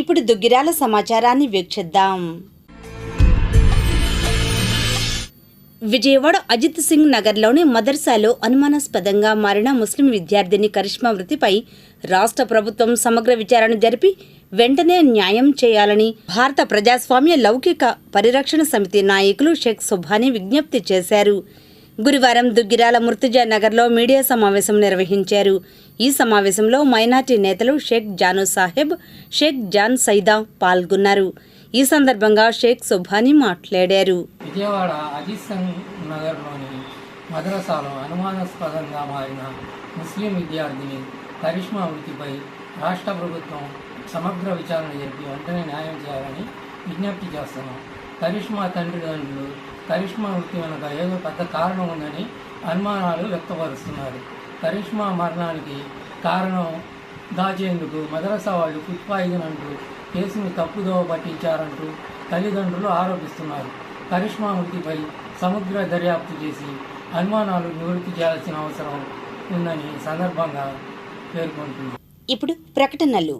ఇప్పుడు దుగ్గిరాల సమాచారాన్ని వీక్షిద్దాం. విజయవాడ అజిత్ సింగ్ నగర్లోని మదర్సాలో అనుమానాస్పదంగా మారిన ముస్లిం విద్యార్థిని కరిష్మా మృతిపై రాష్ట్ర ప్రభుత్వం సమగ్ర విచారణ జరిపి వెంటనే న్యాయం చేయాలని భారత ప్రజాస్వామ్య లౌకిక పరిరక్షణ సమితి నాయకులు షేక్ సుభాని విజ్ఞప్తి చేశారు. గురువారం దుగ్గిరాల ముర్తుజా నగర్లో మీడియా సమావేశం నిర్వహించారు. ఈ సమావేశంలో మైనార్టీ నేతలు షేక్ జాను సాహెబ్ షేక్ జాన్ సైదా పాల్గొన్నారు. ఈ సందర్భంగా షేక్ సుభాని మాట్లాడారు. విజయవాడ అజిత్ నగర్లోని మద్రసాలో అనుమానాస్పదంగా మారిన ముస్లిం విద్యార్థిని కరిష్మా మృతిపై రాష్ట్ర ప్రభుత్వం సమగ్ర విచారణ జరిపి వెంటనే న్యాయం చేయాలని విజ్ఞప్తి చేస్తున్నాం కరిష్మా తండ్రిదండ్రులు కరిష్మా మృతి వెనుక ఏదో పెద్ద కారణం ఉందని అనుమానాలు వ్యక్తపరుస్తున్నారు. కరిష్మా మరణానికి కారణం దాచేందుకు మదరసా వాళ్ళు ఫుడ్ పాయిజన్ అంటూ కేసును తప్పుదోవ పట్టించారంటూ తల్లిదండ్రులు ఆరోపిస్తున్నారు. కరిష్మా మృతిపై సముద్ర దర్యాప్తు చేసి అనుమానాలు నివృత్తి చేయాల్సిన అవసరం ఉందని సందర్భంగా పేర్కొంటుంది. ఇప్పుడు ప్రకటనలు.